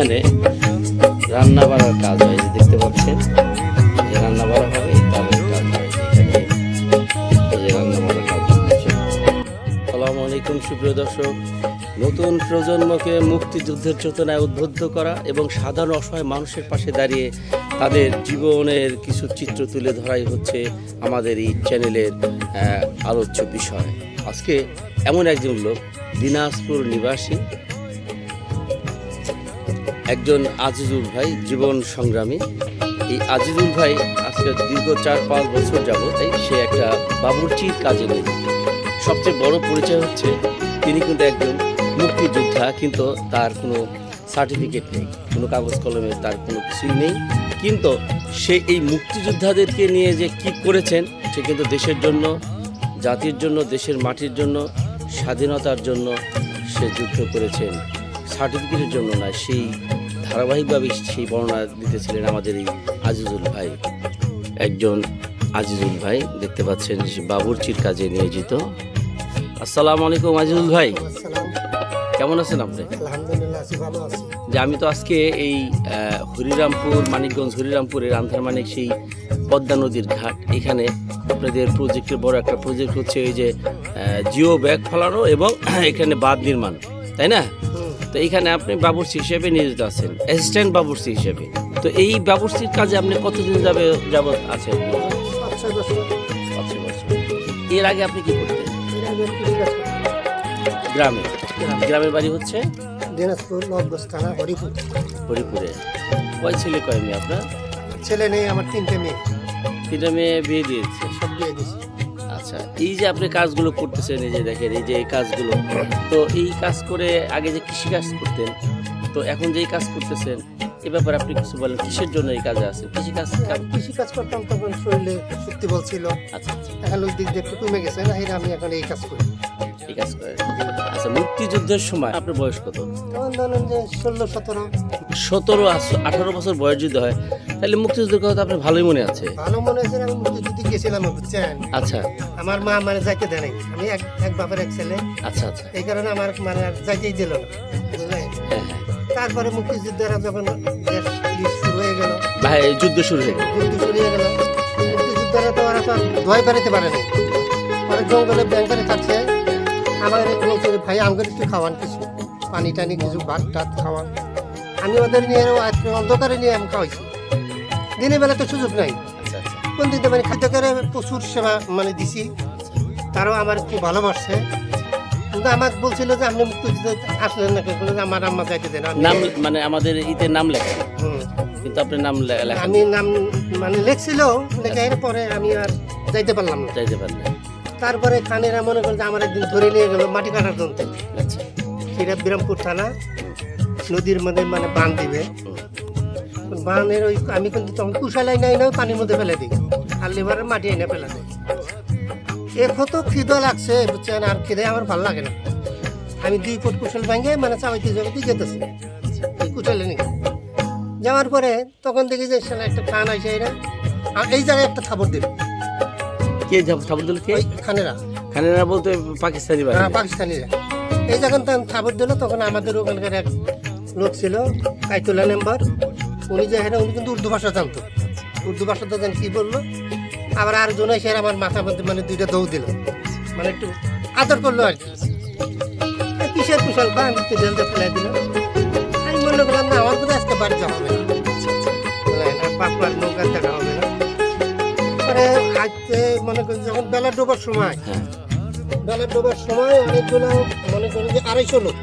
এখানে রান্না বাড়ার কাজ হয় যে দেখতে পাচ্ছেন। যে রান্না বাড়া হবে তাদের কাজ হয়, এখানে যে রান্না বাড়ার কাজ হচ্ছে। আলাইকুম, সুপ্রিয় দর্শক। নতুন প্রজন্মকে মুক্তিযুদ্ধের চেতনায় উদ্বুদ্ধ করা এবং সাধারণ অসহায় মানুষের পাশে দাঁড়িয়ে তাদের জীবনের কিছু চিত্র তুলে ধরাই হচ্ছে আমাদের এই চ্যানেলের আলোচ্য বিষয়। আজকে এমন একজন লোক, দিনাজপুর নিবাসী একজন আজিজুল ভাই জীবন সংগ্রামী। এই আজিজুল ভাই আজকে দীর্ঘ চার পাঁচ বছর যাবত সে একটা বাবুর্চির কাজে নিয়োজিত সবচেয়ে বড় পরিচয় হচ্ছে তিনি কিন্তু একজন মুক্তিযোদ্ধা, কিন্তু তার কোনো সার্টিফিকেট নেই, কোনো কাগজ কলমে তার কোনো কিছুই নেই। কিন্তু সে এই মুক্তিযোদ্ধাদেরকে নিয়ে যে কি করেছেন, সে কিন্তু দেশের জন্য, জাতির জন্য, দেশের মাটির জন্য, স্বাধীনতার জন্য সে যুদ্ধ করেছেন। সার্টিফিকেটের জন্য না সেই ধারাবাহিকভাবে সেই বর্ণনা দিতেছিলেন আমাদের এই আজিজুল ভাই। একজন আজিজুল ভাই দেখতে পাচ্ছেন বাবুর্চির কাজে নিয়োজিত। আসসালামু আলাইকুম আজিজুল ভাই। কেমন আছেন আপনি? যে আমি তো আজকে এই হরিরামপুর মানিকগঞ্জ হরিরামপুরের আন্ধারমানিক সেই পদ্মা নদীর ঘাট। এখানে আপনাদের প্রজেক্টের বড় একটা প্রজেক্ট হচ্ছে এই যে জিও ব্যাগ ফলানো এবং এখানে বাঁধ নির্মাণ। তাই না? তো এইখানে আপনি বাবুর্চি হিসেবে নিয়োজিত আছেন অ্যাসিস্ট্যান্ট বাবুর্চি হিসেবে। তো এই বাবুর্চির কাজে আপনি কতদিন যাবে যাবত আছেন। এর আগে আপনি কি করতেন। গ্রামে। গ্রামের বাড়ি হচ্ছে? দিনাজপুর নবগঞ্জ থানা হরিপুর। হরিপুরে। কয় ছেলে কয় মেয়ে আপনার? ছেলে নেই আমার তিনটে মেয়ে। তিনটে মেয়ে বিয়ে দিয়েছে। সব দিয়ে দিছি আচ্ছা এই যে আপনি কাজগুলো করতেছেন এই যে দেখেন এই যে এই কাজগুলো তো এই কাজ করে আগে যে কৃষি কাজ করতেন তো এখন যে কাজ করতেছেন এ ব্যাপারে আপনি কিছু বলেন কিসের জন্য এই কাজে আছেন? কৃষি কাজ কৃষি কাজ করতাম তখন শরীরে শক্তি বল ছিল। আচ্ছা আচ্ছা। এখন ওই দিক দিয়ে একটু কমে গেছে না এর আমি এখন এই কাজ করি। এই কাজ করেন। আচ্ছা মুক্তিযুদ্ধের সময় আপনার বয়স কত? তখন ধরেন যে ষোলো সতেরো। সতেরো আঠারো বছর বয়স যদি হয় তাহলে মুক্তিযুদ্ধের কথা আপনার ভালোই মনে আছে। ভালো মনে আমি মুক্তিযুদ্ধে গেছিলাম বুঝছেন আচ্ছা। আমার মা মানে যাইতে দেয় নাই। আমি এক এক বাপের এক ছেলে। আচ্ছা আচ্ছা। এই কারণে আমার মানে যাইতেই দিল না বুঝলেন? হ্যাঁ হ্যাঁ। তারপরে মুক্তিযুদ্ধেরা যখন শুরু হয়ে গেল ভাই যুদ্ধ শুরু হয়ে গেল। যুদ্ধ শুরু হয়ে গেল। মুক্তিযুদ্ধরা তো ওরা তো দোয়াই বেরোতে পারে না ওরা জঙ্গলে ব্যাংকারে থাকছে আমার ভাই আমাকে একটু খাওয়ান কিছু। পানি টানি কিছু ভাত টাত খাওয়ান। আমি ওদের নিয়ে অন্ধকারে নিয়ে আমি খাওয়াইছি। দিনের বেলা তো সুযোগ নাই। আচ্ছা আচ্ছা দিতে মানে খাদ্য করে প্রচুর সেবা মানে দিছি। তারাও আমার খুব ভালোবাসছে। কিন্তু আমার বলছিল যে আপনি মুক্তিযুদ্ধ আসলেন না যে আমার আম্মা যাইতে দেন নাম মানে আমাদের ইতে নাম লেখা। কিন্তু আপনার নাম লেখা আমি নাম মানে লেখছিল লেখা পরে আমি আর যাইতে পারলাম না। যাইতে পারলাম তারপরে খানেরা মনে করেন যে আমার একদিন ধরে নিয়ে গেল মাটি কাটার জন্য আচ্ছা। সেটা বিরামপুর থানা নদীর মধ্যে মানে বান দিবে। বানের ওই আমি কিন্তু তখন কুশালাই নাই না পানির মধ্যে ফেলে দিই। আর লেবারের মাটি এনে ফেলে দিই। এ কত খিদে লাগছে বুঝছেন? আর খিদে আমার ভালো লাগে না। আমি দুই ফুট কুশল ভাঙে মানে চাবাইতে যাবাইতে যেতেছি। এই কুশলে নিয়ে। যাওয়ার পরে তখন দেখি যে সেটা একটা খান আছে এরা। আর এই জায়গায় একটা খাবার দেবে কে যাব- ঠাকুর দিল কে? খানেরা। খানেরা বলতে পাকিস্তানি হ্যাঁ পাকিস্তানিরা। এই যখন তখন খাবার দিল তখন আমাদের ওখানকার এক লোক ছিল কাইতুল্লা নাম্বার। উনি যে হেরা, উনি কিন্তু উর্দু ভাষা জানতো। উর্দু ভাষা তো জান কি বলল? আবার আর আরেকজন এসে আমার মাথা মধ্যে মানে দুইটা দৌ দিল। মানে একটু আদর করল আর কি। কিসের কুশল? বা আমি তো জেলতে ফেলাই দিল আমি মনে করলাম, না, আমার বোধহয় আজকে বাড়ি যাওয়া হবে নৌকার দেখা হবে না। আজকে মনে করি যখন বেলা ডোবার সময় হ্যাঁ বেলা ডোবার সময় অনেকগুলো, মনে করেন যে আড়াইশো লোক।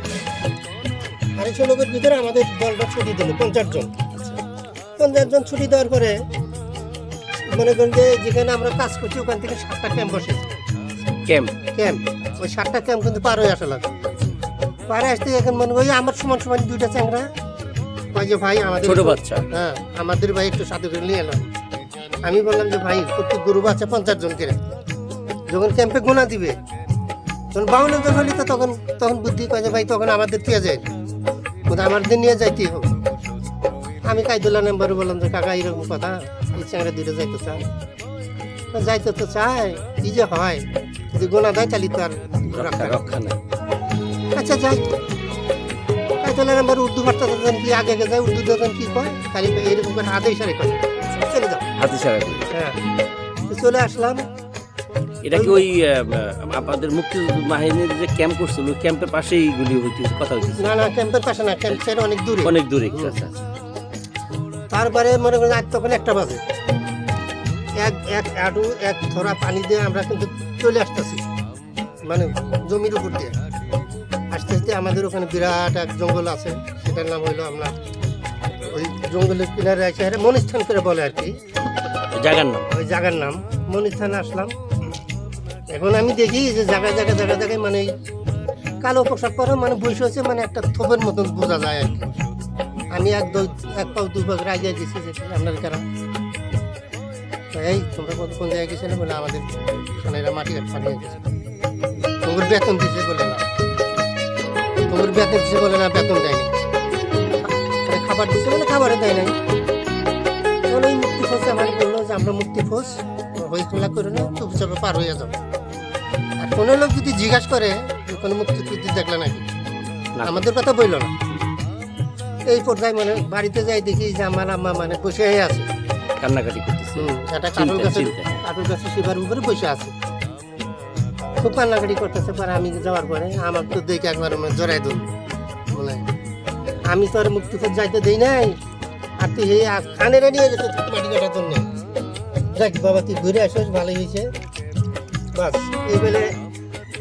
আড়াইশো লোকের ভিতরে আমাদের দলটা ছুটি দিল, পঞ্চাশ জন। পঞ্চাশ জন ছুটি দেওয়ার পরে মনে করেন যে যেখানে আমরা কাজ করছি ওখান থেকে সাতটা ক্যাম্প বসেছে ক্যাম্প ক্যাম্প ওই সাতটা ক্যাম্প কিন্তু পার হয়ে আসা লাগে। পারে আসতে এখন মনে ওই আমার সমান সমান দুইটা চ্যাংরা। কয় যে ভাই আমাদের ছোট বাচ্চা। হ্যাঁ আমাদের ভাই একটু সাথে করে নিয়ে এলাম আমি বললাম যে ভাই প্রত্যেক গরু বাচ্চা পঞ্চাশ জন করে। যখন ক্যাম্পে গোনা দিবে তখন বাউন্ন জন হলে তো তখন তখন বুদ্ধি কয় যে ভাই তখন আমাদের দিয়ে যায় আমাদের নিয়ে যাইতেই হবে। আমি কাইদুল্লাহ নাম্বারে বললাম যে কাকা এরকম কথা। এই চ্যাংরা দুটো যাইতে চায়। তো যাইতে তো চায়। কি যে হয়? যদি গোনা দেয় তাহলে তো আর রক্ষা নেই। আচ্ছা যাই। কাইতলা নাম্বার উর্দু ভাষা দেন কি আগে আগে যায় উর্দু দেন কি কয়? খালি এরকম করে হাতে ইশারে করে চলে যাও। হাতি সারা করে হ্যাঁ। চলে আসলাম। এটা কি ওই আপনাদের মুক্তি বাহিনীর যে ক্যাম্প করছিল ক্যাম্পের পাশেই গুলি হইতেছে কথা হইতেছে? না না ক্যাম্পের পাশে না ক্যাম্প অনেক দূরে। অনেক দূরে আচ্ছা আচ্ছা। তারপরে মনে করেন আজ তখন একটা বাজে। এক এক আডু এক থরা পানি দিয়ে আমরা কিন্তু চলে আসতেছি। মানে জমির উপর দিয়ে। আস্তে আস্তে আমাদের ওখানে বিরাট এক জঙ্গল আছে সেটার নাম হইল আমরা ওই জঙ্গলের কিনারে আছে এটা মনিস্থান করে বলে আর কি। জায়গার নাম? ওই জায়গার নাম মনিস্থানে আসলাম। এখন আমি দেখি যে জায়গায় জায়গায় জায়গায় জায়গায় মানে কালো পোশাক পরে মানে বসে হচ্ছে মানে একটা থোপের মতন বোঝা যায় আর কি। আমি এক এক পাও দু পাক রাজিয়ে দিছি যে আপনার কারা। তো এই তোমরা কোন কোন জায়গায় গেছিলে বলে আমাদের এখানে এরা মাটি কাঠ পাঠিয়ে গেছে। তোমার বেতন দিছে বলে না। তোমার বেতন দিছে বলে না বেতন দেয়নি। খাবার দিছে বলে খাবারও দেয় নাই। তখন ওই মুক্তি ফোস আমার বলল যে আমরা মুক্তি ফোস হই খোলা করে না চুপচাপে পার হয়ে যাব আর কোনো লোক যদি জিজ্ঞাসা করে কোনো মুক্তি টুক্তি দেখলে নাকি। আমাদের কথা বলল না। এই পর্যায়ে মানে বাড়িতে যাই দেখি যে আমার আম্মা মানে বসে আছে। কান্নাকাটি করতেছে। একটা কাঠল গাছের। কাঠল গাছের শিবার উপরে বসে আছে। খুব কান্নাকাটি করতেছে পরে আমি যাওয়ার পরে আমার তো দেখে একবার মানে জড়াই দিল বলে আমি তো আর মুক্তিপথ যাইতে দেই নাই। আর তুই এই খানেরা নিয়ে গেছে মাটি কাটার জন্য। দেখ বাবা তুই ঘুরে আসিস ভালোই হয়েছে। বাস এই বেলে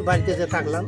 বাড়িতে যে থাকলাম।